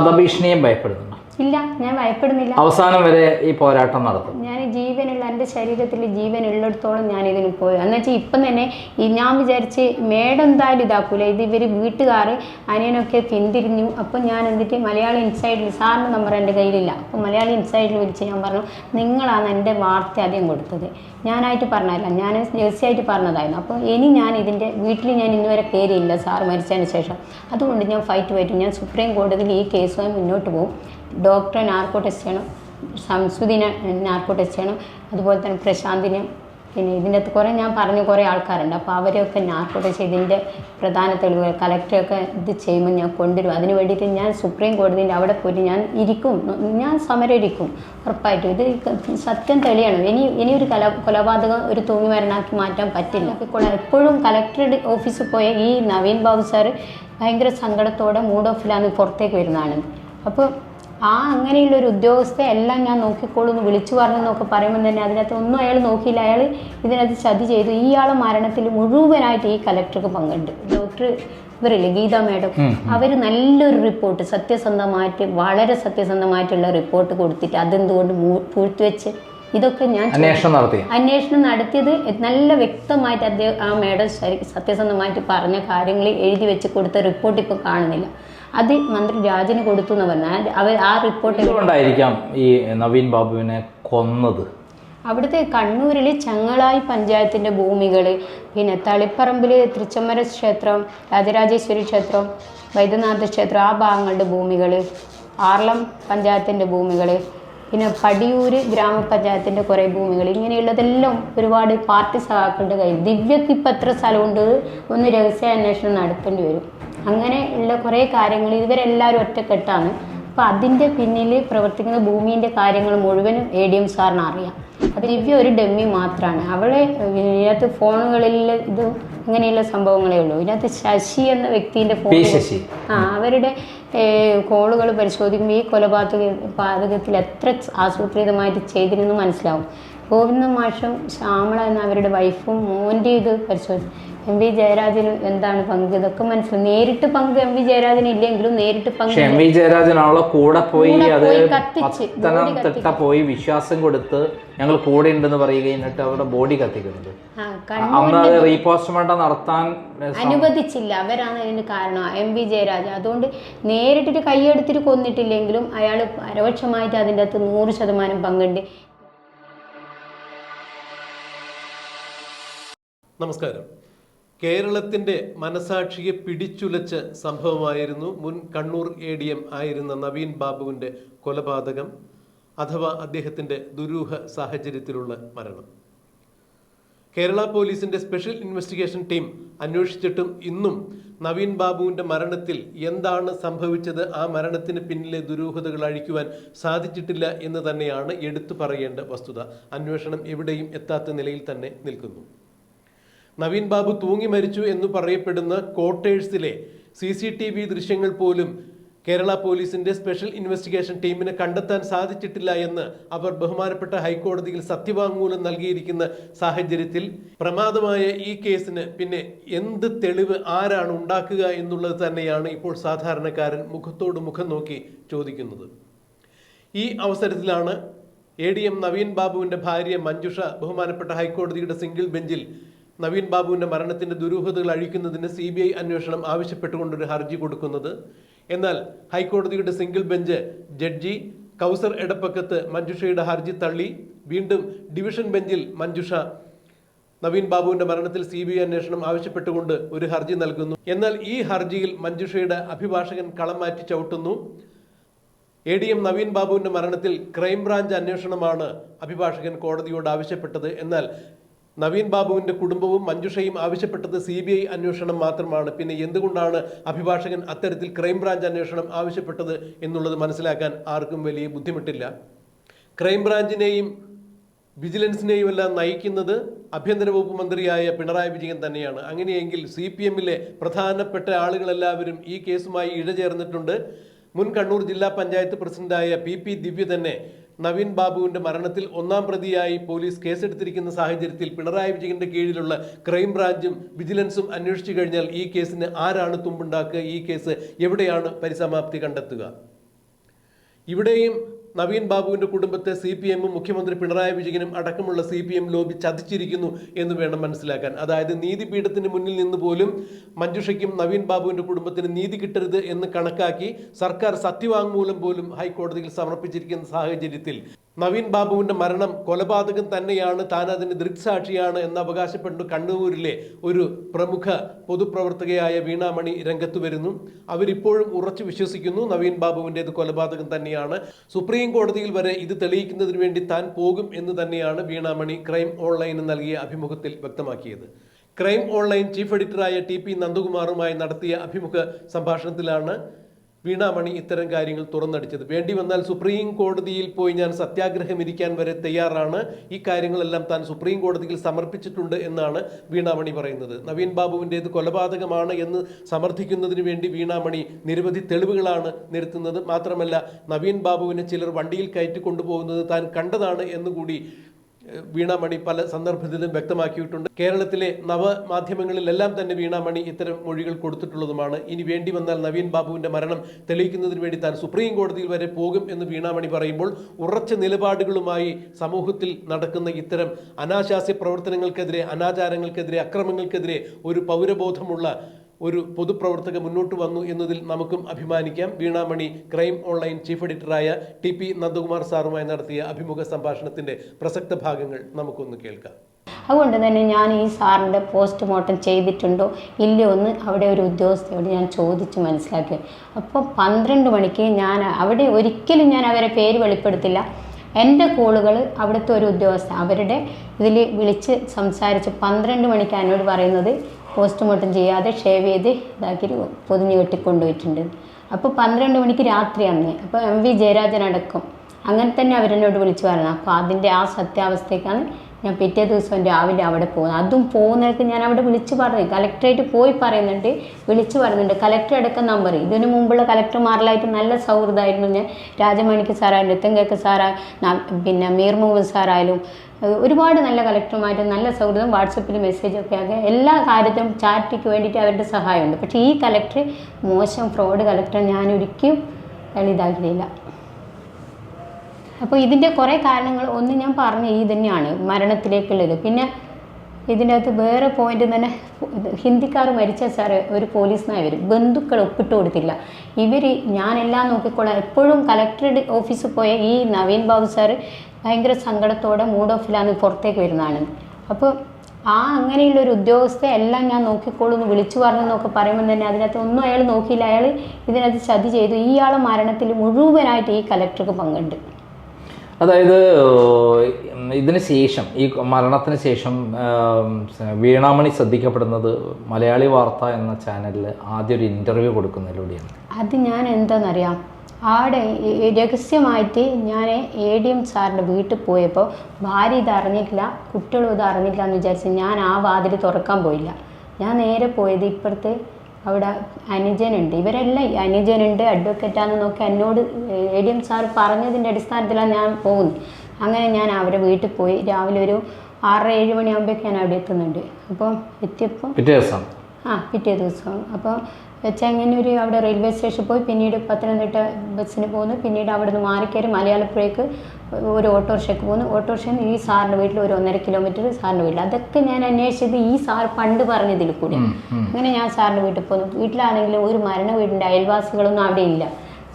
വധഭീഷണിയെ ഭയപ്പെടുന്നുണ്ടോ ഇല്ല ഞാൻ ഭയപ്പെടുന്നില്ല. അവസാനം വരെ ഈ പോരാട്ടം നടത്തും ഞാൻ ജീവനുള്ള എന്റെ ശരീരത്തിൽ ജീവൻ ഉള്ളിടത്തോളം ഞാൻ ഇതിന് പോയി. എന്ന് വെച്ചാൽ ഇപ്പം തന്നെ ഞാൻ വിചാരിച്ച് മേഡം എന്തായാലും ഇതാക്കൂല. ഇത് ഇവർ വീട്ടുകാർ അനിയനൊക്കെ പിന്തിരിഞ്ഞു. അപ്പം ഞാൻ എന്നിട്ട് മലയാളി ഇൻസൈഡിൽ സാറിന്റെ നമ്പർ എന്റെ കയ്യിലില്ല. അപ്പം മലയാളി ഇൻസൈഡിൽ വിളിച്ച് ഞാൻ പറഞ്ഞു നിങ്ങളാണ് എന്റെ വാർത്ത ആദ്യം കൊടുത്തത്. ഞാനായിട്ട് പറഞ്ഞതല്ല ഞാൻ രഹസ്യമായിട്ട് പറഞ്ഞതായിരുന്നു. അപ്പോൾ ഇനി ഞാൻ ഇതിന്റെ വീട്ടിൽ ഞാൻ ഇന്നുവരെ കയറിയില്ല സാർ മരിച്ചതിന് ശേഷം. അതുകൊണ്ട് ഞാൻ ഫൈറ്റ് പറ്റും ഞാൻ സുപ്രീം കോടതിയിൽ ഈ കേസുമായി മുന്നോട്ട് പോകും ഡോക്ടറെ നാർക്കോ ടെസ്റ്റ് ചെയ്യണം. ടെസ്റ്റ് ചെയ്യണം. അതുപോലെ തന്നെ പ്രശാന്തിനെ പിന്നെ ഇതിന്റെ അകത്ത് കുറേ ഞാൻ പറഞ്ഞ കുറേ ആൾക്കാരുണ്ട്. അപ്പോൾ അവരെയൊക്കെ നാർക്കോ ടെസ്റ്റ് ഇതിന്റെ പ്രധാന തെളിവുകൾ കലക്ടറൊക്കെ ഇത് ചെയ്യുമ്പോൾ ഞാൻ കൊണ്ടുവരും. അതിന് വേണ്ടിയിട്ട് ഞാൻ സുപ്രീം കോടതിന്റെ അവിടെ പോയിട്ട് ഞാൻ ഇരിക്കും. ഞാൻ സമരം ഇരിക്കും ഉറപ്പായിട്ടും. ഇത് സത്യം തെളിയണം. ഇനി ഇനി ഒരു കല കൊലപാതകം ഒരു തൂങ്ങി മരണാക്കി മാറ്റാൻ പറ്റില്ല. എപ്പോഴും കലക്ടറുടെ ഓഫീസിൽ പോയ ഈ നവീൻ ബാബു സാർ ഭയങ്കര സങ്കടത്തോടെ മൂഡ് ഓഫിലാണ് പുറത്തേക്ക് വരുന്നതാണ്. അപ്പോൾ ആ അങ്ങനെയുള്ള ഒരു ഉദ്യോഗസ്ഥയെ എല്ലാം ഞാൻ നോക്കിക്കോളൂ എന്ന് വിളിച്ചു പറഞ്ഞെന്നൊക്കെ പറയുമ്പോൾ തന്നെ അതിനകത്ത് ഒന്നും അയാൾ നോക്കിയില്ല. അയാൾ ഇതിനകത്ത് ചതി ചെയ്തു. ഇയാളെ മരണത്തിൽ മുഴുവനായിട്ട് ഈ കലക്ടർക്ക് പങ്കുണ്ട്. ഡോക്ടർ ഇവരില്ലേ ഗീത മാഡം? അവർ നല്ലൊരു റിപ്പോർട്ട് സത്യസന്ധമായിട്ട് വളരെ സത്യസന്ധമായിട്ടുള്ള റിപ്പോർട്ട് കൊടുത്തിട്ട് അതെന്തുകൊണ്ട് പൂഴ്ത്തിവെച്ച് ഇതൊക്കെ ഞാൻ. അന്വേഷണം നടത്തി. അന്വേഷണം നടത്തിയത് നല്ല വ്യക്തമായിട്ട് അദ്ദേഹം ആ മേഡം സത്യസന്ധമായിട്ട് പറഞ്ഞ കാര്യങ്ങൾ എഴുതി വെച്ച് കൊടുത്ത റിപ്പോർട്ട് ഇപ്പോൾ കാണുന്നില്ല. അത് മന്ത്രി രാജന് കൊടുത്തു എന്ന് പറഞ്ഞാൽ അവർ ആ റിപ്പോർട്ട് എന്തുകൊണ്ടായിരിക്കാം ഈ നവീൻ ബാബുവിനെ കൊന്നത്? അവിടുത്തെ കണ്ണൂരിൽ ചങ്ങളായി പഞ്ചായത്തിന്റെ ഭൂമികൾ പിന്നെ തളിപ്പറമ്പിൽ തൃച്ചമ്മര ക്ഷേത്രം രാജരാജേശ്വരി ക്ഷേത്രം വൈദ്യനാഥ ക്ഷേത്രം ആ ഭാഗങ്ങളുടെ ഭൂമികൾ ആർളം പഞ്ചായത്തിന്റെ ഭൂമികൾ പിന്നെ പടിയൂര് ഗ്രാമപഞ്ചായത്തിന്റെ കുറേ ഭൂമികൾ ഇങ്ങനെയുള്ളതെല്ലാം ഒരുപാട് പാർട്ടി സഹാക്കളുടെ കയ്യിൽ. ദിവ്യക്ക് ഇപ്പം എത്ര സ്ഥലമുണ്ട്? ഒന്ന് രഹസ്യാന്വേഷണം നടത്തേണ്ടി വരും. അങ്ങനെ ഉള്ള കുറേ കാര്യങ്ങൾ ഇവരെല്ലാവരും ഒറ്റക്കെട്ടാണ്. അപ്പോൾ അതിന്റെ പിന്നിൽ പ്രവർത്തിക്കുന്ന ഭൂമിന്റെ കാര്യങ്ങൾ മുഴുവനും എ ഡി എം സാറിന് അറിയാം. അത് ദിവ്യ ഒരു ഡമ്മി മാത്രമാണ് അവളെ ഇതിനകത്ത് ഫോണുകളിൽ ഇത് ഇങ്ങനെയുള്ള സംഭവങ്ങളേ ഉള്ളൂ. ഇതിനകത്ത് ശശി എന്ന വ്യക്തിന്റെ ഫോൺ ആ അവരുടെ കോളുകൾ പരിശോധിക്കുമ്പോൾ ഈ കൊലപാതക പാതകത്തിൽ എത്ര ആസൂത്രിതമായിട്ട് ചെയ്തിരുന്നു മനസ്സിലാവും. ഗോവിന്ദ മാഷും ശ്യാമള എന്ന അവരുടെ വൈഫും മോന്റെ ഇത് പരിശോധിച്ചു എം വി ജയരാജന് എന്താണ് പങ്ക്? ഇതൊക്കെ മനസ്സിലാവും നേരിട്ട് പങ്ക് എം വി ജയരാജന് ഇല്ലെങ്കിലും നേരിട്ട് പങ്ക് എം വി ജയരാജനാണല്ലോ കൂടെ പോയി അത് പത്തനംതിട്ട പോയി വിശ്വാസം കൊടുത്ത് ഞങ്ങൾ കൂടെ ഉണ്ടെന്ന് പറയുകയും എന്നിട്ട് അവരുടെ ബോഡി കത്തിക്കുന്നത് ആ, അന്ന് അത് റീപോസ്റ്റ്മോർട്ടം നടത്താൻ അനുവദിച്ചില്ല. അവരാണ് അതിന് കാരണം. എം വി ജയരാജ അതുകൊണ്ട് നേരിട്ടിട്ട് കൈയെടുത്തിട്ട് കൊന്നിട്ടില്ലെങ്കിലും അയാൾ പരോക്ഷമായിട്ട് അതിന്റെ അകത്ത് നൂറ് ശതമാനം പങ്കുണ്ട്. നമസ്കാരം. കേരളത്തിന്റെ മനസാക്ഷിയെ പിടിച്ചുലച്ച സംഭവമായിരുന്നു മുൻ കണ്ണൂർ എ ഡി എം ആയിരുന്ന നവീൻ ബാബുവിന്റെ കൊലപാതകം അഥവാ അദ്ദേഹത്തിന്റെ ദുരൂഹ സാഹചര്യത്തിലുള്ള മരണം. കേരള പോലീസിന്റെ സ്പെഷ്യൽ ഇൻവെസ്റ്റിഗേഷൻ ടീം അന്വേഷിച്ചിട്ടും ഇന്നും നവീൻ ബാബുവിന്റെ മരണത്തിൽ എന്താണ് സംഭവിച്ചത് ആ മരണത്തിന് പിന്നിലെ ദുരൂഹതകൾ അഴിക്കുവാൻ സാധിച്ചിട്ടില്ല എന്ന് തന്നെയാണ് എടുത്തു പറയേണ്ട വസ്തുത. അന്വേഷണം എവിടെയും എത്താത്ത നിലയിൽ തന്നെ നിൽക്കുന്നു. നവീൻ ബാബു തൂങ്ങി മരിച്ചു എന്ന് പറയപ്പെടുന്ന ക്വാർട്ടേഴ്സിലെ സി സി ടി വി ദൃശ്യങ്ങൾ പോലും കേരള പോലീസിന്റെ സ്പെഷ്യൽ ഇൻവെസ്റ്റിഗേഷൻ ടീമിന് കണ്ടെത്താൻ സാധിച്ചിട്ടില്ല എന്ന് അവർ ബഹുമാനപ്പെട്ട ഹൈക്കോടതിയിൽ സത്യവാങ്മൂലം നൽകിയിരിക്കുന്ന സാഹചര്യത്തിൽ പ്രമാദമായ ഈ കേസിന് പിന്നെ എന്ത് തെളിവ് ആരാണ് ഉണ്ടാക്കുക എന്നുള്ളത് തന്നെയാണ് ഇപ്പോൾ സാധാരണക്കാരൻ മുഖത്തോട് മുഖം നോക്കി ചോദിക്കുന്നത്. ഈ അവസരത്തിലാണ് എ ഡി എം നവീൻ ബാബുവിന്റെ ഭാര്യ മഞ്ജുഷ ബഹുമാനപ്പെട്ട ഹൈക്കോടതിയുടെ സിംഗിൾ ബെഞ്ചിൽ നവീൻ ബാബുവിന്റെ മരണത്തിന്റെ ദുരൂഹതകൾ അഴിക്കുന്നതിന് സി ബി ഐ അന്വേഷണം ആവശ്യപ്പെട്ടുകൊണ്ടൊരു ഹർജി കൊടുക്കുന്നത്. എന്നാൽ ഹൈക്കോടതിയുടെ single bench judge Kauser Edappagath മഞ്ജുഷയുടെ ഹർജി തള്ളി. വീണ്ടും ഡിവിഷൻ ബെഞ്ചിൽ മഞ്ജുഷ. നവീൻ ബാബുവിന്റെ മരണത്തിൽ സി ബി ഐ അന്വേഷണം ആവശ്യപ്പെട്ടുകൊണ്ട് ഒരു ഹർജി നൽകുന്നു. എന്നാൽ ഈ ഹർജിയിൽ മഞ്ജുഷയുടെ അഭിഭാഷകൻ കളം മാറ്റി ചവിട്ടുന്നു. എ ഡി എം നവീൻ ബാബുവിന്റെ മരണത്തിൽ ക്രൈംബ്രാഞ്ച് അന്വേഷണമാണ് അഭിഭാഷകൻ കോടതിയോട് ആവശ്യപ്പെട്ടത്. എന്നാൽ നവീൻ ബാബുവിന്റെ കുടുംബവും മഞ്ജുഷയും ആവശ്യപ്പെട്ടത് സി ബി ഐ അന്വേഷണം മാത്രമാണ്. പിന്നെ എന്തുകൊണ്ടാണ് അഭിഭാഷകൻ അത്തരത്തിൽ ക്രൈംബ്രാഞ്ച് അന്വേഷണം ആവശ്യപ്പെട്ടത് എന്നുള്ളത് മനസ്സിലാക്കാൻ ആർക്കും വലിയ ബുദ്ധിമുട്ടില്ല. ക്രൈംബ്രാഞ്ചിനെയും വിജിലൻസിനെയും എല്ലാം നയിക്കുന്നത് ആഭ്യന്തര വകുപ്പ് മന്ത്രിയായ പിണറായി വിജയൻ തന്നെയാണ്. അങ്ങനെയെങ്കിൽ സി പി എമ്മിലെ പ്രധാനപ്പെട്ട ആളുകളെല്ലാവരും ഈ കേസുമായി ഇഴചേർന്നിട്ടുണ്ട്. മുൻ കണ്ണൂർ ജില്ലാ പഞ്ചായത്ത് പ്രസിഡന്റായ പി പി ദിവ്യ തന്നെ നവീൻ ബാബുവിന്റെ മരണത്തിൽ ഒന്നാം പ്രതിയായി പോലീസ് കേസെടുത്തിരിക്കുന്ന സാഹചര്യത്തിൽ പിണറായി വിജയന്റെ കീഴിലുള്ള ക്രൈംബ്രാഞ്ചും വിജിലൻസും അന്വേഷിച്ചു കഴിഞ്ഞാൽ ഈ കേസിന് ആരാണ് തുമ്പുണ്ടാക്കുക? ഈ കേസ് എവിടെയാണ് പരിസമാപ്തി കണ്ടെത്തുക? ഇവിടെയും നവീൻ ബാബുവിന്റെ കുടുംബത്തെ സി പി എമ്മും മുഖ്യമന്ത്രി പിണറായി വിജയനും അടക്കമുള്ള സി പി എം ലോബി ചതിച്ചിരിക്കുന്നു എന്ന് വേണം മനസ്സിലാക്കാൻ. അതായത് നീതിപീഠത്തിന് മുന്നിൽ നിന്ന് പോലും മഞ്ജുഷയ്ക്കും നവീൻ ബാബുവിന്റെ കുടുംബത്തിന് നീതി കിട്ടരുത് എന്ന് കണക്കാക്കി സർക്കാർ സത്യവാങ്മൂലം പോലും ഹൈക്കോടതിയിൽ സമർപ്പിച്ചിരിക്കുന്ന സാഹചര്യത്തിൽ നവീൻ ബാബുവിന്റെ മരണം കൊലപാതകം തന്നെയാണ് താൻ അതിന്റെ ദൃക്സാക്ഷിയാണ് എന്ന് അവകാശപ്പെട്ടു കണ്ണൂരിലെ ഒരു പ്രമുഖ പൊതുപ്രവർത്തകയായ വീണാമണി രംഗത്ത് വരുന്നു. അവരിപ്പോഴും ഉറച്ചു വിശ്വസിക്കുന്നു നവീൻ ബാബുവിന്റേത് കൊലപാതകം തന്നെയാണ്. സുപ്രീം കോടതിയിൽ വരെ ഇത് തെളിയിക്കുന്നതിന് വേണ്ടി താൻ പോകും എന്ന് തന്നെയാണ് വീണാമണി ക്രൈം ഓൺലൈന് നൽകിയ അഭിമുഖത്തിൽ വ്യക്തമാക്കിയത്. ക്രൈം ഓൺലൈൻ ചീഫ് എഡിറ്ററായ ടി പി നന്ദകുമാറുമായി നടത്തിയ അഭിമുഖ സംഭാഷണത്തിലാണ് വീണാമണി ഇത്തരം കാര്യങ്ങൾ തുറന്നടിച്ചത്. വേണ്ടി വന്നാൽ സുപ്രീം കോടതിയിൽ പോയി ഞാൻ സത്യാഗ്രഹം ഇരിക്കാൻ വരെ തയ്യാറാണ്. ഈ കാര്യങ്ങളെല്ലാം താൻ സുപ്രീം കോടതിയിൽ സമർപ്പിച്ചിട്ടുണ്ട് എന്നാണ് വീണാമണി പറയുന്നത്. നവീൻ ബാബുവിന്റേത് കൊലപാതകമാണ് എന്ന് സമർത്ഥിക്കുന്നതിന് വേണ്ടി വീണാമണി നിരവധി തെളിവുകളാണ് നിരത്തുന്നത്. മാത്രമല്ല നവീൻ ബാബുവിനെ ചിലർ വണ്ടിയിൽ കയറ്റി കൊണ്ടുപോകുന്നത് താൻ കണ്ടതാണ് എന്നുകൂടി വീണാമണി പല സന്ദർഭത്തിലും വ്യക്തമാക്കിയിട്ടുണ്ട്. കേരളത്തിലെ നവമാധ്യമങ്ങളിലെല്ലാം തന്നെ വീണാമണി ഇത്തരം മൊഴികൾ കൊടുത്തിട്ടുള്ളതുമാണ്. ഇനി വേണ്ടി വന്നാൽ നവീൻ ബാബുവിന്റെ മരണം തെളിയിക്കുന്നതിന് വേണ്ടി താൻ സുപ്രീം കോടതിയിൽ വരെ പോകും എന്ന് വീണാമണി പറയുമ്പോൾ ഉറച്ച നിലപാടുകളുമായി സമൂഹത്തിൽ നടക്കുന്ന ഇത്തരം അനാശാസ്യ പ്രവർത്തനങ്ങൾക്കെതിരെ അനാചാരങ്ങൾക്കെതിരെ അക്രമങ്ങൾക്കെതിരെ ഒരു പൗരബോധമുള്ള ഒരു പൊതുപ്രവർത്തക മുന്നോട്ട് വന്നു എന്നതിൽ നമുക്കും അഭിമാനിക്കാം. വീണാമണി ക്രൈം ഓൺലൈൻ ചീഫ് എഡിറ്ററായ ടി പി നന്ദകുമാർ സാറുമായി നടത്തിയ അഭിമുഖ സംഭാഷണത്തിന്റെ പ്രസക്ത ഭാഗങ്ങൾ നമുക്കൊന്ന് കേൾക്കാം. അതുകൊണ്ട് തന്നെ ഞാൻ ഈ സാറിന്റെ പോസ്റ്റ്മോർട്ടം ചെയ്തിട്ടുണ്ടോ ഇല്ലയോ എന്ന് അവിടെ ഒരു ഉദ്യോഗസ്ഥയോട് ഞാൻ ചോദിച്ച് മനസ്സിലാക്കി. അപ്പോൾ പന്ത്രണ്ട് മണിക്ക് ഞാൻ അവിടെ ഒരിക്കലും ഞാൻ അവരെ പേര് വെളിപ്പെടുത്തില്ല. എന്റെ കോളുകൾ അവിടുത്തെ ഒരു ഉദ്യോഗസ്ഥ അവരുടെ ഇതിൽ വിളിച്ച് സംസാരിച്ച് പന്ത്രണ്ട് മണിക്ക് എന്നോട് പറയുന്നത് പോസ്റ്റ്മോർട്ടം ചെയ്യാതെ ഷേവ് ചെയ്ത് ഇതാക്കി പൊതിഞ്ഞ് കെട്ടിക്കൊണ്ടുപോയിട്ടുണ്ട്. അപ്പോൾ പന്ത്രണ്ട് മണിക്ക് രാത്രി അന്ന് അപ്പോൾ എം വി ജയരാജൻ അടക്കം. അങ്ങനെ തന്നെ അവരെന്നോട് വിളിച്ചു പറഞ്ഞു അപ്പോൾ അതിന്റെ ആ സത്യാവസ്ഥയ്ക്കാണ് ഞാൻ പിറ്റേ ദിവസം രാവിലെ അവിടെ പോകുന്നത്. അതും പോകുന്നതൊക്കെ ഞാൻ അവിടെ വിളിച്ചു പറഞ്ഞു കലക്ടറേറ്റ് പോയി പറയുന്നുണ്ട് വിളിച്ചു പറയുന്നുണ്ട് കലക്ടർ അടക്കം നമ്പർ ഇതിനു മുമ്പുള്ള കലക്ടർമാരിലായിട്ട് നല്ല സൗഹൃദമായിരുന്നു ഞാൻ. രാജമാണിക്യ സാറായാലും രത്തൻകേക്ക് സാറാ ന- പിന്നെ മീർ സാറായാലും ഒരുപാട് നല്ല കളക്ടർമാരും നല്ല സൗഹൃദം വാട്സപ്പിൽ മെസ്സേജൊക്കെ ആകെ എല്ലാ കാര്യത്തിലും ചാറ്റിക്ക് വേണ്ടിയിട്ട് അവരുടെ സഹായമുണ്ട്. പക്ഷേ ഈ കളക്ടർ മോശം ഫ്രോഡ് കളക്ടർ ഞാൻ ഒരിക്കലും ഇതാക്കിയില്ല അപ്പോൾ ഇതിന്റെ കുറേ കാരണങ്ങൾ ഒന്ന് ഞാൻ പറഞ്ഞ ഈ തന്നെയാണ് മരണത്തിലേക്കുള്ളത്. പിന്നെ ഇതിന്റെ അകത്ത് വേറെ പോയിന്റ് തന്നെ ഹിന്ദിക്കാർ മരിച്ച സാറ് ഒരു പോലീസ് നായവർ ബന്ധുക്കൾ ഒപ്പിട്ട് കൊടുത്തില്ല. ഇവർ ഞാനെല്ലാം നോക്കിക്കൊള്ളാം. എപ്പോഴും കളക്ടറേറ്റ് ഓഫീസിൽ പോയ ഈ നവീൻ ബാബു സാറ് ഭയങ്കര സങ്കടത്തോടെ മൂഡ് ഓഫിലാണ് പുറത്തേക്ക് വരുന്നതാണ്. അപ്പോൾ ആ അങ്ങനെയുള്ള ഒരു ഉദ്യോഗസ്ഥ എല്ലാം ഞാൻ നോക്കിക്കോളൂ എന്ന് വിളിച്ചു പറഞ്ഞു എന്നൊക്കെ പറയുമ്പോൾ തന്നെ അതിനകത്ത് ഒന്നും അയാൾ നോക്കിയില്ല. അയാൾ ഇതിനകത്ത് ചതി ചെയ്തു. ഇയാളെ മരണത്തിൽ മുഴുവനായിട്ട് ഈ കലക്ടർക്ക് പങ്കുണ്ട്. അതായത് ഇതിന് ശേഷം ഈ മരണത്തിന് ശേഷം വീണാമണി ശ്രദ്ധിക്കപ്പെടുന്നത് മലയാളി വാർത്ത എന്ന ചാനലിൽ ആദ്യം ഒരു ഇന്റർവ്യൂ കൊടുക്കുന്നതിലൂടെയാണ്. അത് ഞാൻ എന്താണെന്നറിയാം ആടെ രഹസ്യമായിട്ട് ഞാൻ എ ഡി എം സാറിന്റെ വീട്ടിൽ പോയപ്പോൾ ഭാര്യ ഇത് അറിഞ്ഞിട്ടില്ല കുട്ടികളും ഇത് അറിഞ്ഞിട്ടില്ല എന്ന് വിചാരിച്ച് ഞാൻ ആ വാതിൽ തുറക്കാൻ പോയില്ല. ഞാൻ നേരെ പോയത് ഇപ്പുറത്ത് അവിടെ അനുജനുണ്ട്. ഇവരെല്ലാം അനുജനുണ്ട് അഡ്വക്കേറ്റാന്ന് നോക്കി എന്നോട് എ ഡി എം സാർ പറഞ്ഞതിന്റെ അടിസ്ഥാനത്തിലാണ് ഞാൻ പോകുന്നത്. അങ്ങനെ ഞാൻ അവരെ വീട്ടിൽ പോയി. രാവിലെ ഒരു ആറ് ഏഴ് മണിയാകുമ്പോഴേക്ക് ഞാൻ അവിടെ എത്തുന്നുണ്ട്. അപ്പോൾ എത്തിയപ്പോൾ പിറ്റേ ദിവസം? ആ പിറ്റേ ദിവസം. അപ്പോൾ ചെങ്ങന്നൂർ അവിടെ റെയിൽവേ സ്റ്റേഷനിൽ പോയി പിന്നീട് പത്തനംതിട്ട ബസ്സിന് പോകുന്നു പിന്നീട് അവിടെ നിന്ന് മാറിക്കയറി മലയാളപ്പുഴയ്ക്ക് ഒരു ഓട്ടോറിക്ഷയ്ക്ക് പോകുന്നു ഓട്ടോറിക്ഷയിൽ നിന്ന് ഈ സാറിന്റെ വീട്ടിൽ ഒരു ഒന്നര കിലോമീറ്റർ സാറിന്റെ വീട്ടിൽ. അതൊക്കെ ഞാൻ അന്വേഷിച്ചത് ഈ സാർ പണ്ട് പറഞ്ഞതിൽ കൂടി. അങ്ങനെ ഞാൻ സാറിന്റെ വീട്ടിൽ പോകുന്നു വീട്ടിലാണെങ്കിലും ഒരു മരണ വീടിന്റെ അയൽവാസികളൊന്നും അവിടെ ഇല്ല.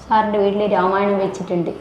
സാറിന്റെ വീട്ടിൽ രാമായണം വെച്ചിട്ടുണ്ട്.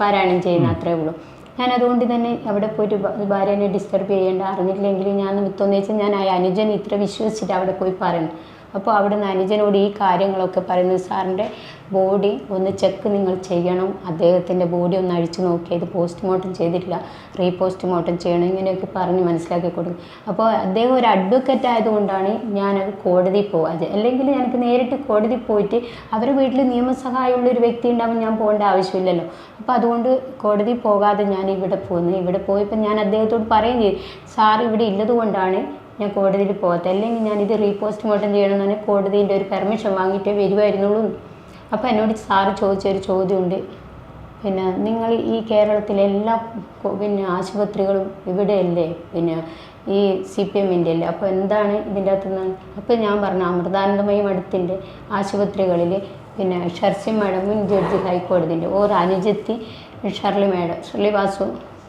പാരായണം ചെയ്യുന്ന അത്രേ ഉള്ളൂ. ഞാൻ അതുകൊണ്ട് തന്നെ അവിടെ പോയിട്ട് ഭാര്യനെ ഡിസ്റ്റർബ് ചെയ്യേണ്ട അറിഞ്ഞില്ലെങ്കിൽ ഞാൻ വിത്തോന്ന് വെച്ചാൽ ഞാൻ ആ അനുജൻ ഇത്ര വിശ്വസിച്ചിട്ട് അവിടെ പോയി പറയുന്നു അപ്പോൾ അവിടുന്ന് അനുജനോട് ഈ കാര്യങ്ങളൊക്കെ പറയുന്നു സാറിന്റെ ബോഡി ഒന്ന് ചെക്ക് നിങ്ങൾ ചെയ്യണം. അദ്ദേഹത്തിന്റെ ബോഡി ഒന്ന് അഴിച്ചു പോസ്റ്റ് പോസ്റ്റ്മോർട്ടം ചെയ്തിട്ടില്ല. റീ പോസ്റ്റ്മോർട്ടം ചെയ്യണം. ഇങ്ങനെയൊക്കെ പറഞ്ഞ് മനസ്സിലാക്കി കൊടുക്കും. അപ്പോൾ അദ്ദേഹം ഒരു അഡ്വക്കറ്റ് ആയതുകൊണ്ടാണ് ഞാൻ കോടതി പോകാതെ അല്ലെങ്കിൽ എനിക്ക് നേരിട്ട് കോടതി പോയിട്ട് അവരുടെ വീട്ടിൽ നിയമസഹായമുള്ള ഒരു വ്യക്തി ഉണ്ടാകുമ്പോൾ ഞാൻ പോകേണ്ട ആവശ്യമില്ലല്ലോ. അപ്പോൾ അതുകൊണ്ട് കോടതി പോകാതെ ഞാൻ ഇവിടെ പോകുന്നു ഇവിടെ പോയപ്പോൾ ഞാൻ അദ്ദേഹത്തോട് പറയുകയും ചെയ്തു. സാർ ഇവിടെ ഉള്ളത് കൊണ്ടാണ് ഞാൻ കോടതിയിൽ പോകാത്ത. അല്ലെങ്കിൽ ഞാനിത് റീപോസ്റ്റ്മോർട്ടം ചെയ്യണമെന്ന് കോടതിന്റെ ഒരു പെർമിഷൻ വാങ്ങിയിട്ടേ വരുമായിരുന്നുള്ളൂ അപ്പോൾ എന്നോട് സാറ് ചോദിച്ച ഒരു ചോദ്യമുണ്ട്. പിന്നെ നിങ്ങൾ ഈ കേരളത്തിലെ എല്ലാ പിന്നെ ആശുപത്രികളും ഇവിടെയല്ലേ? പിന്നെ ഈ സി പി എമ്മിന്റെ അല്ലേ? അപ്പോൾ എന്താണ് ഇതിന്റെ അകത്തുനിന്ന്? അപ്പോൾ ഞാൻ പറഞ്ഞു അമൃതാനന്ദമയി മഠത്തിന്റെ ആശുപത്രികളിൽ പിന്നെ ഷർസി മാഡം മുൻ ജഡ്ജി ഹൈക്കോടതിന്റെ ഓർ അനുജത്തി ഷർലി മാഡം ഷർലി വാസു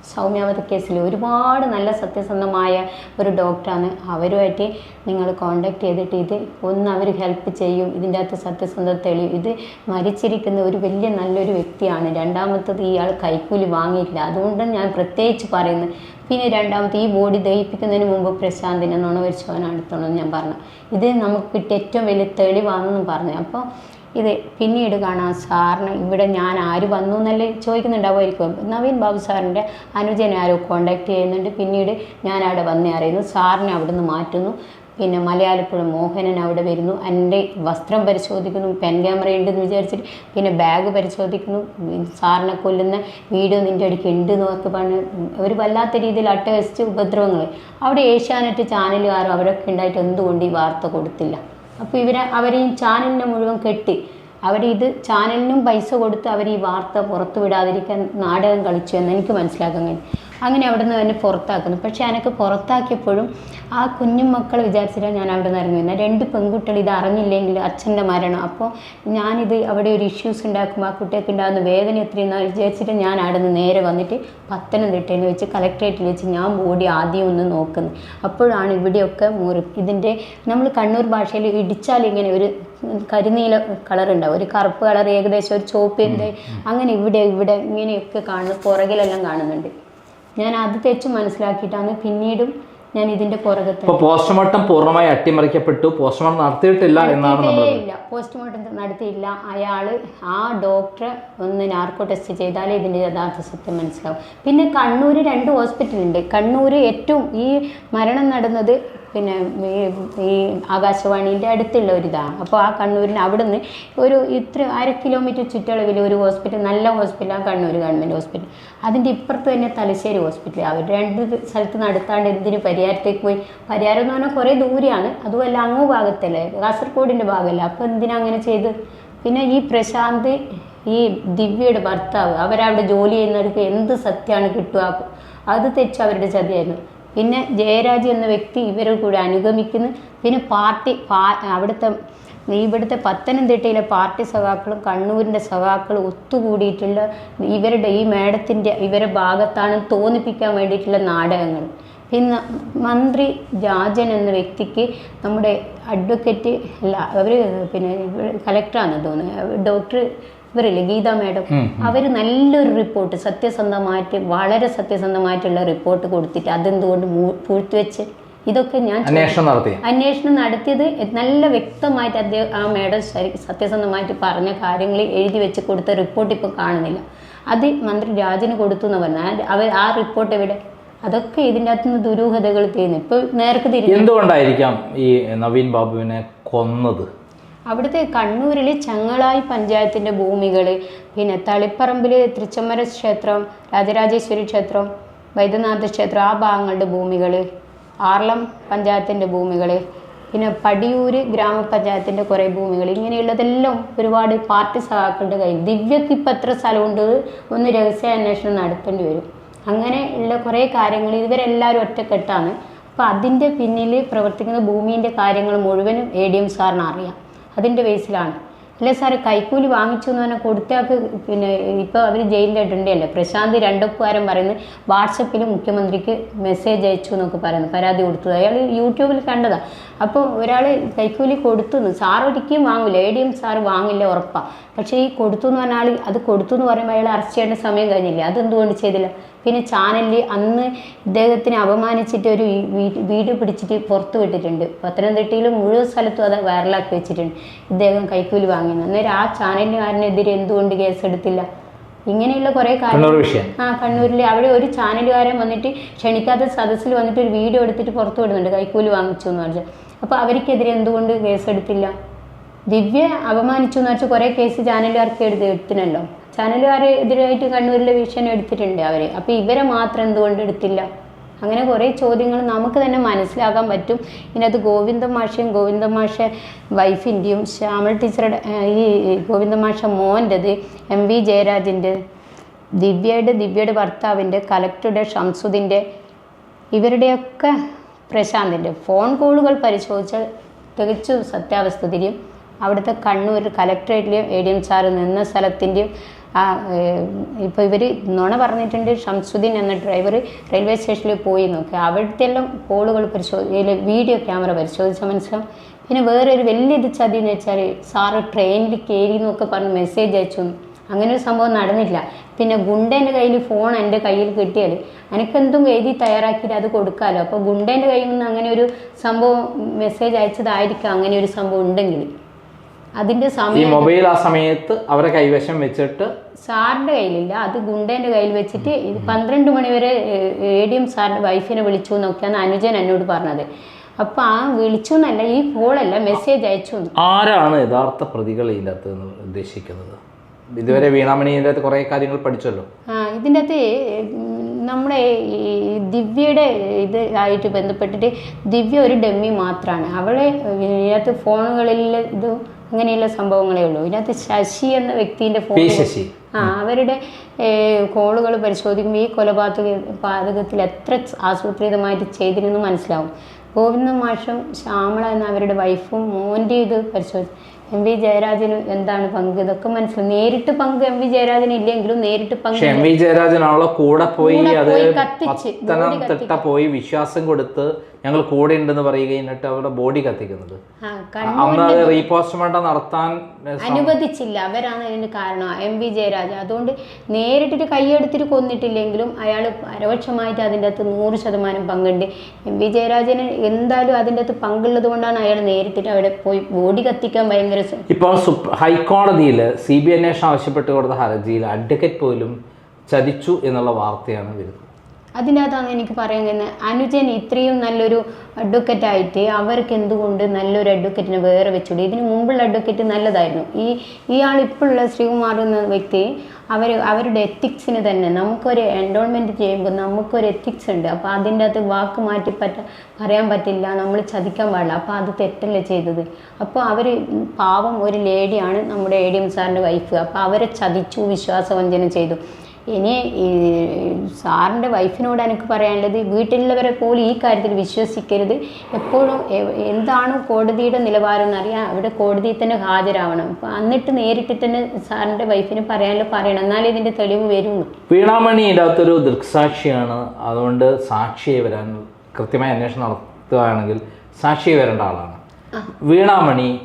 സൗമ്യാവധ കേസിൽ ഒരുപാട് നല്ല സത്യസന്ധമായ ഒരു ഡോക്ടറാണ്. അവരുമായിട്ട് നിങ്ങൾ കോണ്ടാക്ട് ചെയ്തിട്ട് ഇത് ഒന്ന് അവർ ഹെൽപ്പ് ചെയ്യും. ഇതിന്റെ അകത്ത് സത്യസന്ധത തെളിയും. ഇത് മരിച്ചിരിക്കുന്ന ഒരു വലിയ നല്ലൊരു വ്യക്തിയാണ്. രണ്ടാമത്തത് ഇയാൾ കൈക്കൂലി വാങ്ങിയില്ല അതുകൊണ്ട് ഞാൻ പ്രത്യേകിച്ച് പറയുന്നത് പിന്നെ രണ്ടാമത്തെ ഈ ബോഡി ദഹിപ്പിക്കുന്നതിന് മുമ്പ് പ്രശാന്തിനെ നുണ നുണവരിച്ചവൻ അടുത്തോണെന്ന് ഞാൻ പറഞ്ഞു ഇത് നമുക്ക് കിട്ടിയ ഏറ്റവും വലിയ തെളിവാണെന്നും പറഞ്ഞു. അപ്പോൾ ഇത് പിന്നീട് കാണാം സാറിന് ഇവിടെ ഞാൻ ആര് വന്നു എന്നല്ലേ ചോദിക്കുന്നുണ്ടാവുമായിരിക്കും നവീൻ ബാബു സാറിന്റെ അനുജനെ ആരോ കോണ്ടാക്ട് ചെയ്യുന്നുണ്ട്. പിന്നീട് ഞാൻ അവിടെ വന്നേ അറിയുന്നു. സാറിനെ അവിടെ നിന്ന് മാറ്റുന്നു. പിന്നെ മലയാളപ്പുഴ മോഹനൻ അവിടെ വരുന്നു. എന്റെ വസ്ത്രം പരിശോധിക്കുന്നു. പെൻ ക്യാമറ ഉണ്ടെന്ന് വിചാരിച്ചിട്ട് പിന്നെ ബാഗ് പരിശോധിക്കുന്നു. സാറിനെ കൊല്ലുന്ന വീഡിയോ നിന്റെ അടുക്ക് ഉണ്ട് എന്നൊക്കെ പറഞ്ഞ് ഒരു വല്ലാത്ത രീതിയിൽ അട്ടഹസിച്ച് ഉപദ്രവങ്ങൾ. അവിടെ ഏഷ്യാനെറ്റ് ചാനലുകാരും അവരൊക്കെ ഉണ്ടായിട്ട് എന്തുകൊണ്ട് ഈ വാർത്ത കൊടുത്തില്ല? അപ്പോൾ ഇവരെ അവർ ഈ ചാനലിനെ മുഴുവൻ കെട്ടി അവർ ഇത് ചാനലിനും പൈസ കൊടുത്ത് അവർ ഈ വാർത്ത പുറത്തു വിടാതിരിക്കാൻ നാടകം കളിച്ചു എന്ന് എനിക്ക് മനസ്സിലാക്കാൻ കഴിഞ്ഞു അങ്ങനെ അവിടെ നിന്ന് തന്നെ പുറത്താക്കുന്നു. പക്ഷേ എനിക്ക് പുറത്താക്കിയപ്പോഴും ആ കുഞ്ഞു മക്കൾ വിചാരിച്ചിട്ടാണ് ഞാൻ അവിടെ നിന്ന് ഇറങ്ങി രണ്ട് പെൺകുട്ടികൾ ഇത് അറിഞ്ഞില്ലെങ്കിൽ അച്ഛന്റെ മരണം. അപ്പോൾ ഞാനിത് അവിടെ ഒരു ഇഷ്യൂസ് ഉണ്ടാക്കുമ്പോൾ ആ കുട്ടിയൊക്കെ ഉണ്ടാകുന്ന വേദന എത്രയെന്ന് വിചാരിച്ചിട്ട് ഞാൻ അവിടെ നിന്ന് നേരെ വന്നിട്ട് പത്തനംതിട്ടയിൽ വെച്ച് കളക്ട്രേറ്റിൽ വെച്ച് ഞാൻ ബോഡി ആദ്യം ഒന്ന് നോക്കുന്നത് അപ്പോഴാണ് ഇവിടെയൊക്കെ മുറി. ഇതിന്റെ നമ്മൾ കണ്ണൂർ ഭാഷയിൽ ഇടിച്ചാൽ ഇങ്ങനെ ഒരു കരിനീല കളർ ഉണ്ടാവും. ഒരു കറുപ്പ് കളർ ഏകദേശം ഒരു ചോപ്പിന്റെ അങ്ങനെ ഇവിടെ ഇവിടെ ഇങ്ങനെയൊക്കെ കാണുന്നു പുറകിലെല്ലാം കാണുന്നുണ്ട്. ഞാൻ അത് തെച്ച് മനസ്സിലാക്കിയിട്ടാണ് പിന്നീടും ഞാൻ ഇതിന്റെ പുറകെ പോസ്റ്റ്മോർട്ടം പൂർണമായി അട്ടിമറിക്കപ്പെട്ടു. പോസ്റ്റ്മോർട്ടം നടത്തിയിട്ടില്ല എന്നാണ് ഇല്ല. പോസ്റ്റ്മോർട്ടം നടത്തിയില്ല. അയാൾ ആ ഡോക്ടറെ ഒന്ന് നാർക്കോ ടെസ്റ്റ് ചെയ്താലേ ഇതിന്റെ യഥാർത്ഥ സത്യം മനസ്സിലാവും. പിന്നെ കണ്ണൂർ രണ്ട് ഹോസ്പിറ്റലുണ്ട്. കണ്ണൂർ ഏറ്റവും ഈ മരണം നടന്നത് പിന്നെ ഈ ആകാശവാണീന്റെ അടുത്തുള്ള ഒരിതാണ് അപ്പോൾ ആ കണ്ണൂരിന് അവിടുന്ന് ഒരു ഇത്ര അര കിലോമീറ്റർ ചുറ്റളവിൽ ഒരു ഹോസ്പിറ്റൽ നല്ല ഹോസ്പിറ്റലാണ് കണ്ണൂർ ഗവൺമെന്റ് ഹോസ്പിറ്റൽ. അതിന്റെ ഇപ്പുറത്ത് തന്നെ തലശ്ശേരി ഹോസ്പിറ്റൽ. അവർ രണ്ട് സ്ഥലത്ത് നടത്താണ്ട് എന്തിന് പരിഹാരത്തേക്ക് പോയി? പരിഹാരം എന്ന് പറഞ്ഞാൽ കുറേ ദൂരെയാണ്. അതുമല്ല അങ്ങ് ഭാഗത്തല്ലേ? കാസർഗോഡിന്റെ ഭാഗമല്ല? അപ്പോൾ എന്തിനാ അങ്ങനെ ചെയ്ത്? പിന്നെ ഈ പ്രശാന്ത് ഈ ദിവ്യയുടെ ഭർത്താവ് അവരവിടെ ജോലി ചെയ്യുന്നവർക്ക് എന്ത് സത്യമാണ് കിട്ടുക? അത് തെച്ച് അവരുടെ ചതിയായിരുന്നു. പിന്നെ ജയരാജ് എന്ന വ്യക്തി ഇവരെ കൂടെ അനുഗമിക്കുന്നു. പിന്നെ പാർട്ടി അവിടുത്തെ ഇവിടുത്തെ പത്തനംതിട്ടയിലെ പാർട്ടി സഖാക്കളും കണ്ണൂരിന്റെ സഖാക്കളും ഒത്തുകൂടിയിട്ടുള്ള ഇവരുടെ ഈ മേഡത്തിന്റെ ഇവരെ ഭാഗത്താണ് തോന്നിപ്പിക്കാൻ വേണ്ടിയിട്ടുള്ള നാടകങ്ങൾ. പിന്നെ മന്ത്രി രാജൻ എന്ന വ്യക്തിക്ക് നമ്മുടെ അഡ്വക്കേറ്റ് അല്ല അവർ പിന്നെ കലക്ടറാണെന്ന് തോന്നുന്നു. ഡോക്ടർ ഇവരില്ലേ ഗീത മാഡം? അവർ നല്ലൊരു റിപ്പോർട്ട് സത്യസന്ധമായിട്ട് വളരെ സത്യസന്ധമായിട്ടുള്ള റിപ്പോർട്ട് കൊടുത്തിട്ട് അതെന്തുകൊണ്ട് പൂഴ്ത്തിവെച്ച്? ഇതൊക്കെ ഞാൻ. അന്വേഷണം നടത്തി അന്വേഷണം നടത്തിയത് നല്ല വ്യക്തമായിട്ട് അദ്ദേഹം ആ മേഡം സത്യസന്ധമായിട്ട് പറഞ്ഞ കാര്യങ്ങൾ എഴുതി വെച്ച് കൊടുത്ത റിപ്പോർട്ട് ഇപ്പോൾ കാണുന്നില്ല. അത് മന്ത്രി രാജന് കൊടുത്തു എന്ന് പറഞ്ഞാൽ അവർ ആ റിപ്പോർട്ട് എവിടെ? അതൊക്കെ ഇതിന്റെ അകത്തുനിന്ന് ദുരൂഹതകൾ ചെയ്യുന്നു ഇപ്പോൾ നേർക്ക് തിരിഞ്ഞു. എന്തുകൊണ്ടായിരിക്കാം ഈ നവീൻ ബാബുവിനെ കൊന്നത്? അവിടുത്തെ കണ്ണൂരിൽ ചങ്ങളായി പഞ്ചായത്തിന്റെ ഭൂമികൾ പിന്നെ തളിപ്പറമ്പിൽ തൃച്ചമ്മര ക്ഷേത്രം രാജരാജേശ്വരി ക്ഷേത്രം വൈദ്യനാഥ ക്ഷേത്രം ആ ഭാഗങ്ങളുടെ ഭൂമികൾ ആർളം പഞ്ചായത്തിന്റെ ഭൂമികൾ പിന്നെ പടിയൂര് ഗ്രാമപഞ്ചായത്തിന്റെ കുറേ ഭൂമികൾ ഇങ്ങനെയുള്ളതെല്ലാം ഒരുപാട് പാർട്ടി സഹാക്കളുടെ കയ്യിൽ. ദിവ്യക്ക് ഇപ്പം എത്ര സ്ഥലമുണ്ട്? ഒന്ന് രഹസ്യാന്വേഷണം നടത്തേണ്ടി വരും. അങ്ങനെ ഉള്ള കുറേ കാര്യങ്ങൾ ഇവരെല്ലാവരും ഒറ്റക്കെട്ടാണ്. അപ്പോൾ അതിന്റെ പിന്നിൽ പ്രവർത്തിക്കുന്ന ഭൂമിന്റെ കാര്യങ്ങൾ മുഴുവനും എ ഡി എം സാറിന് അറിയാം. അതിന്റെ ബേസിലാണ് അല്ല സാറ് കൈക്കൂലി വാങ്ങിച്ചു എന്ന് പറഞ്ഞാൽ കൊടുത്താക്ക് പിന്നെ ഇപ്പോൾ അവർ ജയിലിലിട്ടുണ്ടല്ലോ പ്രശാന്ത് രണ്ടൊപ്പുകാരൻ പറയുന്നത് വാട്സപ്പിൽ മുഖ്യമന്ത്രിക്ക് മെസ്സേജ് അയച്ചു എന്നൊക്കെ പറയുന്നു. പരാതി കൊടുത്തത് അയാൾ യൂട്യൂബിൽ കണ്ടതാ. അപ്പോൾ ഒരാൾ കൈക്കൂലി കൊടുത്തു സാർ ഒരിക്കലും വാങ്ങില്ല എ ഡി എം സാർ വാങ്ങില്ല ഉറപ്പാണ് പക്ഷേ ഈ കൊടുത്തു എന്ന് പറഞ്ഞാൽ അത് കൊടുത്തു എന്ന് പറയുമ്പോൾ അയാൾ അറസ്റ്റ് ചെയ്യേണ്ട സമയം കഴിഞ്ഞില്ലേ? അതെന്തുകൊണ്ട് ചെയ്തില്ല? പിന്നെ ചാനലിൽ അന്ന് ഇദ്ദേഹത്തിനെ അപമാനിച്ചിട്ട് ഒരു വീഡിയോ പിടിച്ചിട്ട് പുറത്തു വിട്ടിട്ടുണ്ട്. പത്തനംതിട്ടയിൽ മുഴുവൻ സ്ഥലത്തും അത് വൈറലാക്കി വെച്ചിട്ടുണ്ട്. ഇദ്ദേഹം കൈക്കൂലി വാങ്ങിയെന്ന്. അന്നേരം ആ ചാനലുകാരനെതിരെ എന്തുകൊണ്ട് കേസെടുത്തില്ല? ഇങ്ങനെയുള്ള കുറേ കാര്യങ്ങൾ. ആ കണ്ണൂരിൽ അവിടെ ഒരു ചാനലുകാരൻ വന്നിട്ട് ക്ഷണിക്കാത്ത സദസ്സിൽ വന്നിട്ട് ഒരു വീഡിയോ എടുത്തിട്ട് പുറത്തു വിടുന്നുണ്ട്. കൈക്കൂലി വാങ്ങിച്ചു എന്ന് പറഞ്ഞാൽ അപ്പോൾ അവർക്കെതിരെ എന്തുകൊണ്ട് കേസെടുത്തില്ല ദിവ്യ അപമാനിച്ചു എന്ന് വെച്ചാൽ കുറേ കേസ് ചാനലുകാർക്ക് എടുത്ത് എടുത്തിനല്ലോ. ചാനലുകാർ എതിരായിട്ട് കണ്ണൂരിലെ വിഷയം എടുത്തിട്ടുണ്ട് അവർ അപ്പോൾ ഇവരെ മാത്രം എന്തുകൊണ്ട് എടുത്തില്ല? അങ്ങനെ കുറേ ചോദ്യങ്ങൾ നമുക്ക് തന്നെ മനസ്സിലാക്കാൻ പറ്റും. ഇതിനകത്ത് ഗോവിന്ദ മാഷയും ഗോവിന്ദ മാഷ വൈഫിന്റെയും ശ്യാമൾ ടീച്ചറുടെ ഈ ഗോവിന്ദ മാഷ മോന്റെത് എം വി ജയരാജിന്റെ ദിവ്യയുടെ ദിവ്യയുടെ ഭർത്താവിന്റെ കലക്ടറുടെ ഷംസുദിന്റെ ഇവരുടെയൊക്കെ പ്രശാന്തിന്റെ ഫോൺ കോളുകൾ പരിശോധിച്ചാൽ തികച്ചും സത്യാവസ്ഥ തിരിയും അവിടുത്തെ കണ്ണൂർ കലക്ടറേറ്റിലെയും എ ഡി എം സാറ് നിന്ന സ്ഥലത്തിന്റെയും ഇപ്പോൾ ഇവർ നുണ പറഞ്ഞിട്ടുണ്ട് ഷംസുദ്ദീൻ എന്ന ഡ്രൈവർ റെയിൽവേ സ്റ്റേഷനിൽ പോയി നോക്കി. അവിടുത്തെ എല്ലാം കോളുകൾ പരിശോധി വീഡിയോ ക്യാമറ പരിശോധിച്ച മനസ്സിലാവും. പിന്നെ വേറൊരു വലിയ ഇത് ചതി എന്ന് വെച്ചാൽ സാറ് ട്രെയിനിൽ കയറി എന്നൊക്കെ പറഞ്ഞ് മെസ്സേജ് അയച്ചു. അങ്ങനെ ഒരു സംഭവം നടന്നില്ല. പിന്നെ ഗുണ്ടേന്റെ കയ്യിൽ ഫോൺ എന്റെ കയ്യിൽ കിട്ടിയാൽ എനിക്കെന്തും എഴുതി തയ്യാറാക്കിയിട്ട് അത് കൊടുക്കാമല്ലോ അപ്പോൾ ഗുണ്ടേന്റെ കയ്യിൽ നിന്ന് അങ്ങനെ ഒരു സംഭവം മെസ്സേജ് അയച്ചതായിരിക്കാം അങ്ങനെ ഒരു സംഭവം ഉണ്ടെങ്കിൽ അതിന്റെ സമയം മൊബൈൽ ആ സമയത്ത് അവരെ കൈവശം വെച്ചിട്ട് സാറിന്റെ കയ്യിലില്ല. അത് ഗുണ്ടേന്റെ കയ്യിൽ വെച്ചിട്ട് പന്ത്രണ്ട് മണിവരെ എ ഡി എം സാറിന്റെ വൈഫിനെ വിളിച്ചു എന്നൊക്കെയാണ് അനുജൻ എന്നോട് പറഞ്ഞത്. അപ്പോൾ ആ വിളിച്ചു എന്നല്ല ഈ കോളല്ല മെസ്സേജ് അയച്ചു ആരാണ് യഥാർത്ഥ പ്രതികൾ ഇതിനകത്ത് ഉദ്ദേശിക്കുന്നത്? ഇതുവരെ വീണാമണിയുടെ ഇതിന്റെ അകത്ത് കുറേ കാര്യങ്ങൾ പഠിച്ചല്ലോ. ആ ഇതിന്റെ അകത്ത് നമ്മുടെ ഈ ദിവ്യയുടെ ഇത് ആയിട്ട് ബന്ധപ്പെട്ടിട്ട് ദിവ്യ ഒരു ഡമ്മി മാത്രമാണ് അവളെ ഇതിനകത്ത് ഫോണുകളിൽ ഇത് അങ്ങനെയുള്ള സംഭവങ്ങളേ ഉള്ളൂ. ഇതിനകത്ത് ശശി എന്ന വ്യക്തിന്റെ ഫോൺ ശശി. ആ അവരുടെ കോളുകൾ പരിശോധിക്കുമ്പോൾ ഈ കൊലപാതക പാതകത്തിൽ എത്ര ആസൂത്രിതമായിട്ട് ചെയ്തിരുന്നു മനസ്സിലാവും. ഗോവിന്ദ മാഷും ശ്യാമള എന്ന അവരുടെ വൈഫും മോന്റെ ഇത് പരിശോധിച്ചു എം വി ജയരാജന് എന്താണ് പങ്ക്? ഇതൊക്കെ മനസ്സിലായി. നേരിട്ട് പങ്ക് എം വി ജയരാജന് ഇല്ലെങ്കിലും നേരിട്ട് പങ്ക് എം വി ജയരാജനാണല്ലോ കൂടെ പോയി അത് പത്തനംതിട്ട പോയി വിശ്വാസം കൊടുത്ത് ഞങ്ങൾ കൂടെ ഉണ്ടെന്ന് പറയുകയും എന്നിട്ട് അവരുടെ ബോഡി കത്തിക്കുന്നത്. ആ, അന്ന് അത് റീപോസ്റ്റ്മോർട്ടം നടത്താൻ അനുവദിച്ചില്ല. അവരാണ് അതിന് കാരണം. എം വി ജയരാജ അതുകൊണ്ട് നേരിട്ടിട്ട് കൈയെടുത്തിട്ട് കൊന്നിട്ടില്ലെങ്കിലും അയാൾ പരോക്ഷമായിട്ട് അതിന്റെ അകത്ത് നൂറ് ശതമാനം പങ്കുണ്ട്. എം വി ജയരാജന് എന്തായാലും അതിന്റെ അകത്ത് പങ്കുള്ളത് കൊണ്ടാണ് അയാൾ നേരിട്ടിട്ട് അവിടെ പോയി ബോഡി കത്തിക്കാൻ ഭയങ്കര ഇപ്പോൾ ഹൈക്കോടതിയിൽ സി ബി അന്വേഷണം ആവശ്യപ്പെട്ട് കൊടുത്ത ഹർജിയിൽ അഡ്വക്കേറ്റ് പോലും ചതിച്ചു എന്നുള്ള വാർത്തയാണ് വരുന്നത്. അതിനകത്താണ് എനിക്ക് പറയാൻ കഴിയുന്നത്. അനുജൻ ഇത്രയും നല്ലൊരു അഡ്വക്കറ്റ് ആയിട്ട് അവർക്ക് എന്തുകൊണ്ട് നല്ലൊരു അഡ്വക്കറ്റിനെ വേറെ വെച്ചുകൂടി ഇതിന് മുമ്പുള്ള അഡ്വക്കറ്റ് നല്ലതായിരുന്നു. ഈ ഇയാൾ ഇപ്പോഴുള്ള ശ്രീകുമാർ എന്ന വ്യക്തി അവർ അവരുടെ എത്തിക്സിന് തന്നെ നമുക്കൊരു എൻറോൾമെന്റ് ചെയ്യുമ്പോൾ നമുക്കൊരു എത്തിക്സ് ഉണ്ട്. അപ്പോൾ അതിന്റെ അകത്ത് വാക്ക് മാറ്റി പറ്റ പറയാൻ പറ്റില്ല നമ്മൾ ചതിക്കാൻ പാടില്ല. അപ്പോൾ അത് തെറ്റല്ലേ ചെയ്തത്? അപ്പോൾ അവർ പാവം ഒരു ലേഡിയാണ് നമ്മുടെ എ ഡി എം സാറിന്റെ വൈഫ് അപ്പോൾ അവരെ ചതിച്ചു വിശ്വാസവഞ്ചന ചെയ്തു. ഇനി ഈ സാറിന്റെ വൈഫിനോട് എനിക്ക് പറയാനുള്ളത് വീട്ടിലുള്ളവരെ പോലും ഈ കാര്യത്തിൽ വിശ്വസിക്കരുത്. എപ്പോഴും എന്താണ് കോടതിയുടെ നിലവാരം എന്നറിയാം അവിടെ കോടതിയിൽ തന്നെ ഹാജരാവണം. അപ്പം എന്നിട്ട് നേരിട്ട് തന്നെ സാറിന്റെ വൈഫിന് പറയാനുള്ള പറയണം. എന്നാലേ ഇതിന്റെ തെളിവ് വരുള്ളൂ. വീണാമണി ഇല്ലാത്തൊരു ദൃക്സാക്ഷിയാണ്. അതുകൊണ്ട് സാക്ഷിയെ വരാൻ കൃത്യമായി അന്വേഷണം നടത്തുകയാണെങ്കിൽ സാക്ഷിയെ വരേണ്ട ആളാണ്. വീണാമണി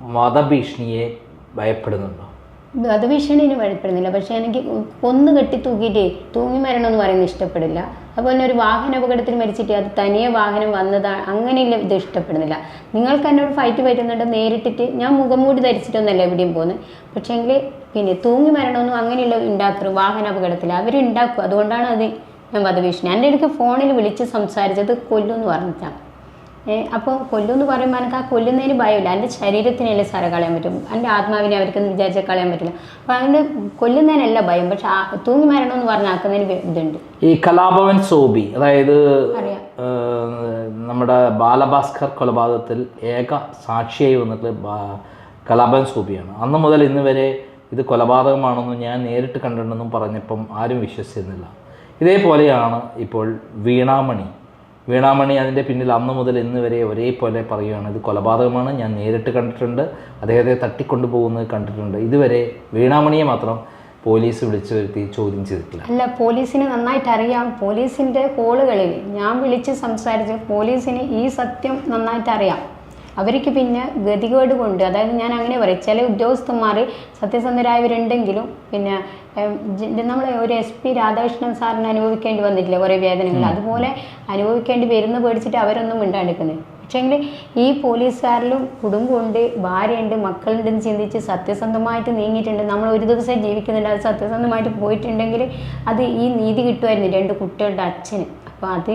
വധഭീഷണിയെ ഭയപ്പെടുന്നുണ്ടോ? വധഭീഷണിന് ഭയപ്പെടുന്നില്ല പക്ഷേ എനിക്ക് കൊന്നു കെട്ടി തൂക്കിയിട്ടേ തൂങ്ങി മരണം എന്ന് പറയുന്നത് ഇഷ്ടപ്പെടില്ല അതുപോലെ ഒരു വാഹന അപകടത്തിൽ മരിച്ചിട്ട് അത് തനിയെ വാഹനം വന്നതാണ് അങ്ങനെയില്ല ഇത് ഇഷ്ടപ്പെടുന്നില്ല. നിങ്ങൾക്ക് എന്നോട് ഫൈറ്റ് പറ്റുന്നുണ്ട് നേരിട്ടിട്ട് ഞാൻ മുഖം മുഖംമൂടി ധരിച്ചിട്ടൊന്നല്ല എവിടെയും പോകുന്നത്. പക്ഷേങ്കിൽ പിന്നെ തൂങ്ങി മരണമൊന്നും അങ്ങനെയുള്ള ഉണ്ടാക്കരു വാഹന അപകടത്തിൽ അവരുണ്ടാക്കും അതുകൊണ്ടാണ് അത് ഞാൻ വധഭീഷണി. എന്റെ അടുക്ക് ഫോണിൽ വിളിച്ച് സംസാരിച്ചത് കൊല്ലുമെന്ന് പറഞ്ഞിട്ടാണ്. അപ്പോൾ കൊല്ലുമെന്ന് പറയുമ്പോൾ എനിക്ക് ആ കൊല്ലുന്നതിന് ഭയമില്ല. എന്റെ ശരീരത്തിനല്ലേ സാറെ കളയാൻ പറ്റും. എന്റെ ആത്മാവിനെ അവർക്ക് വിചാരിച്ചാൽ കളയാൻ പറ്റില്ല. അപ്പോൾ അതിന് കൊല്ലുന്നതിനല്ല ഭയം. പക്ഷെ തൂങ്ങി മരണമെന്ന് പറഞ്ഞാക്കുന്നതിന് വെ- ഇതുണ്ട്. ഈ കലാഭവൻ സോബി അതായത്. നമ്മുടെ ബാലഭാസ്കർ കൊലപാതകത്തിൽ ഏക സാക്ഷിയായി വന്നിട്ട് കലാഭവൻ സോബിയാണ്. അന്ന് മുതൽ ഇന്ന് വരെ ഇത് കൊലപാതകമാണെന്നും ഞാൻ നേരിട്ട് കണ്ടിട്ടുണ്ടെന്നും പറഞ്ഞപ്പം ആരും വിശ്വസിച്ചിരുന്നില്ല. ഇതേപോലെയാണ് ഇപ്പോൾ വീണാമണി. വീണാമണി അതിന്റെ പിന്നിൽ അന്ന് മുതൽ ഇന്ന് വരെ ഒരേപോലെ പറയുകയാണ്. ഇത് കൊലപാതകമാണ്. ഞാൻ നേരിട്ട് കണ്ടിട്ടുണ്ട്. അദ്ദേഹത്തെ തട്ടിക്കൊണ്ടുപോകുന്നത് കണ്ടിട്ടുണ്ട്. ഇതുവരെ വീണാമണിയെ മാത്രം പോലീസ് വിളിച്ചു വരുത്തി ചോദ്യം ചെയ്തിട്ടില്ല. അല്ല പോലീസിന് നന്നായിട്ട് അറിയാം. പോലീസിന്റെ കോളുകളിൽ ഞാൻ വിളിച്ച് സംസാരിച്ച് പോലീസിന് ഈ സത്യം നന്നായിട്ട് അറിയാം. അവർക്ക് പിന്നെ ഗതികേട് കൊണ്ട് അതായത് ഞാൻ അങ്ങനെ പറയും ചില ഉദ്യോഗസ്ഥന്മാർ സത്യസന്ധരായവരുണ്ടെങ്കിലും പിന്നെ നമ്മൾ ഒരു എസ് പി രാധാകൃഷ്ണൻ സാറിന് അനുഭവിക്കേണ്ടി വന്നിട്ടില്ല കുറേ വേദനകൾ? അതുപോലെ അനുഭവിക്കേണ്ടി വരുന്ന പേടിച്ചിട്ട് അവരൊന്നും മിണ്ടാണ്ടിരിക്കുന്നത് പക്ഷേങ്കിൽ ഈ പോലീസുകാരിലും കുടുംബമുണ്ട് ഭാര്യയുണ്ട് മക്കളുണ്ടെന്ന് ചിന്തിച്ച് സത്യസന്ധമായിട്ട് നീങ്ങിയിട്ടുണ്ട്. നമ്മൾ ഒരു ദിവസം ജീവിക്കുന്നുണ്ട് അത് സത്യസന്ധമായിട്ട് പോയിട്ടുണ്ടെങ്കിൽ അത് ഈ നീതി കിട്ടുമായിരുന്നു രണ്ട് കുട്ടികളുടെ അച്ഛന്. അപ്പോൾ അത്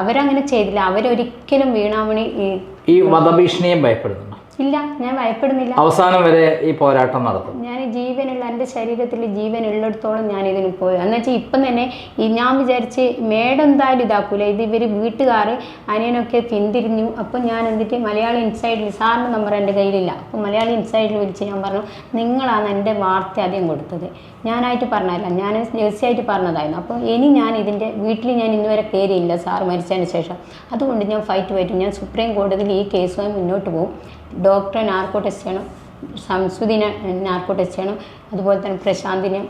അവരങ്ങനെ ചെയ്തില്ല. അവരൊരിക്കലും വീണാമണി ഈ വധഭീഷണിയെ ഭയപ്പെടുന്നുണ്ടോ ഇല്ല ഞാൻ ഭയപ്പെടുന്നില്ല. അവസാനം വരെ ഈ പോരാട്ടം നടത്തും. ഞാൻ ജീവനുള്ള എന്റെ ശരീരത്തിൽ ജീവൻ ഉള്ളിടത്തോളം ഞാൻ ഇതിന് പോയി. എന്ന് വെച്ചാൽ ഇപ്പം തന്നെ ഈ ഞാൻ വിചാരിച്ച് മേഡം എന്തായാലും ഇതാക്കൂല. ഇത് ഇവർ വീട്ടുകാർ അനിയനൊക്കെ പിന്തിരിഞ്ഞു. അപ്പം ഞാൻ എന്നിട്ട് മലയാളി ഇൻസൈഡിൽ സാറിന്റെ നമ്പർ എന്റെ കയ്യിലില്ല. അപ്പം മലയാളി ഇൻസൈഡിൽ വിളിച്ച് ഞാൻ പറഞ്ഞു നിങ്ങളാണ് എന്റെ വാർത്ത ആദ്യം കൊടുത്തത്. ഞാനായിട്ട് പറഞ്ഞതല്ല ഞാൻ രഹസ്യമായിട്ട് പറഞ്ഞതായിരുന്നു. അപ്പോൾ ഇനി ഞാൻ ഇതിന്റെ വീട്ടിൽ ഞാൻ ഇന്നുവരെ കയറിയില്ല സാർ മരിച്ചതിന് ശേഷം. അതുകൊണ്ട് ഞാൻ ഫൈറ്റ് പറ്റും ഞാൻ സുപ്രീം കോടതിയിൽ ഈ കേസുമായി മുന്നോട്ട് പോകും ഡോക്ടറെ നാർക്കോ ടെസ്റ്റ് ചെയ്യണം സംസുദിനെ നാർക്കോ ടെസ്റ്റ് ചെയ്യണം അതുപോലെ തന്നെ പ്രശാന്തിനെ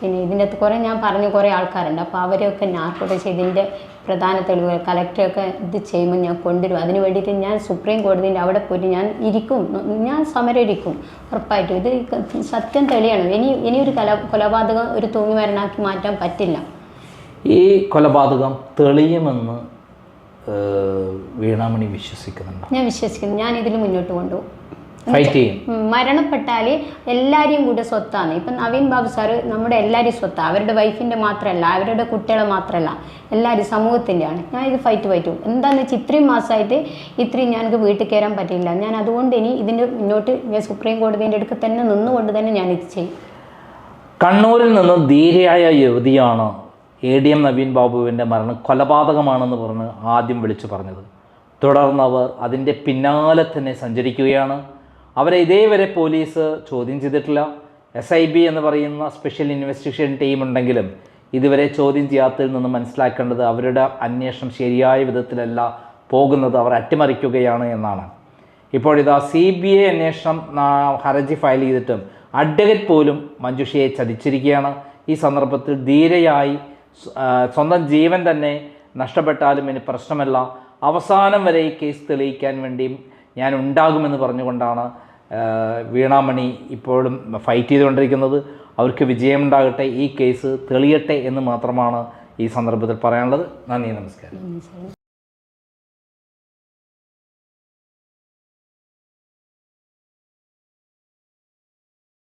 പിന്നെ ഇതിന്റെ അകത്ത് കുറേ ഞാൻ പറഞ്ഞ കുറേ ആൾക്കാരുണ്ട്. അപ്പോൾ അവരെയൊക്കെ നാർക്കോ ടെസ്റ്റ് ഇതിന്റെ പ്രധാന തെളിവുകൾ കലക്ടറൊക്കെ ഇത് ചെയ്യുമ്പോൾ ഞാൻ കൊണ്ടുവരും. അതിന് വേണ്ടിയിട്ട് ഞാൻ സുപ്രീം കോടതിന്റെ അവിടെ പോയിട്ട് ഞാൻ ഇരിക്കും. ഞാൻ സമരം ഇരിക്കും ഉറപ്പായിട്ടും. ഇത് സത്യം തെളിയണം. ഇനി ഇനിയൊരു കല കൊലപാതകം ഒരു തൂങ്ങി മരണാക്കി മാറ്റാൻ പറ്റില്ല. ഈ കൊലപാതകം തെളിയുമെന്ന് വീണാമണി വിശ്വസിക്കുന്നുണ്ട്? ഞാൻ വിശ്വസിക്കുന്നു. ഞാൻ ഇതിൽ മുന്നോട്ട് കൊണ്ടുപോകും ഫൈറ്റ് ചെയ്യും. മരണപ്പെട്ടാൽ എല്ലാവരെയും കൂടെ സ്വത്താണ്. ഇപ്പം നവീൻ ബാബു സാറ് നമ്മുടെ എല്ലാവരും സ്വത്താണ്. അവരുടെ വൈഫിന്റെ മാത്രമല്ല അവരുടെ കുട്ടികളെ മാത്രമല്ല എല്ലാവരും സമൂഹത്തിന്റെയാണ് ഞാൻ ഇത് ഫൈറ്റ് ഫൈറ്റ് എന്താണെന്ന് വെച്ചാൽ ഇത്രയും മാസമായിട്ട് ഇത്രയും ഞാൻ വീട്ടിൽ കയറാൻ പറ്റില്ല ഞാൻ അതുകൊണ്ട് ഇനി ഇതിന്റെ മുന്നോട്ട് ഞാൻ സുപ്രീം കോടതിന്റെ അടുക്ക് തന്നെ നിന്നുകൊണ്ട് തന്നെ ഞാൻ ഇത് ചെയ്യും. കണ്ണൂരിൽ നിന്ന് ധീരയായ യുവതിയാണ് എ ഡി എം നവീൻ ബാബുവിന്റെ മരണം കൊലപാതകമാണെന്ന് പറഞ്ഞ് ആദ്യം വിളിച്ചു പറഞ്ഞത്. തുടർന്ന് അവർ അതിന്റെ പിന്നാലെ തന്നെ സഞ്ചരിക്കുകയാണ്. അവരെ ഇതേവരെ പോലീസ് ചോദ്യം ചെയ്തിട്ടില്ല. എസ് ഐ ബി എന്ന് പറയുന്ന സ്പെഷ്യൽ ഇൻവെസ്റ്റിഗേഷൻ ടീം ഉണ്ടെങ്കിലും ഇതുവരെ ചോദ്യം ചെയ്യാത്തതിൽ നിന്ന് മനസ്സിലാക്കേണ്ടത് അവരുടെ അന്വേഷണം ശരിയായ വിധത്തിലല്ല പോകുന്നത് അവർ അട്ടിമറിക്കുകയാണ് എന്നാണ്. ഇപ്പോഴിതാ സി ബി ഐ അന്വേഷണം ഹർജി ഫയൽ ചെയ്തിട്ടും അഡ്വക്കേറ്റ് പോലും മഞ്ജുഷയെ ചതിച്ചിരിക്കുകയാണ്. ഈ സന്ദർഭത്തിൽ ധീരയായി സ്വന്തം ജീവൻ തന്നെ നഷ്ടപ്പെട്ടാലും ഇനി പ്രശ്നമല്ല. അവസാനം വരെ ഈ കേസ് തെളിയിക്കാൻ വേണ്ടിയും ഞാൻ ഉണ്ടാകുമെന്ന് പറഞ്ഞുകൊണ്ടാണ് വീണാമണി ഇപ്പോഴും ഫൈറ്റ് ചെയ്തുകൊണ്ടിരിക്കുന്നത്. അവർക്ക് വിജയമുണ്ടാകട്ടെ ഈ കേസ് തെളിയട്ടെ എന്ന് മാത്രമാണ് ഈ സന്ദർഭത്തിൽ പറയാനുള്ളത്. നന്ദി നമസ്കാരം.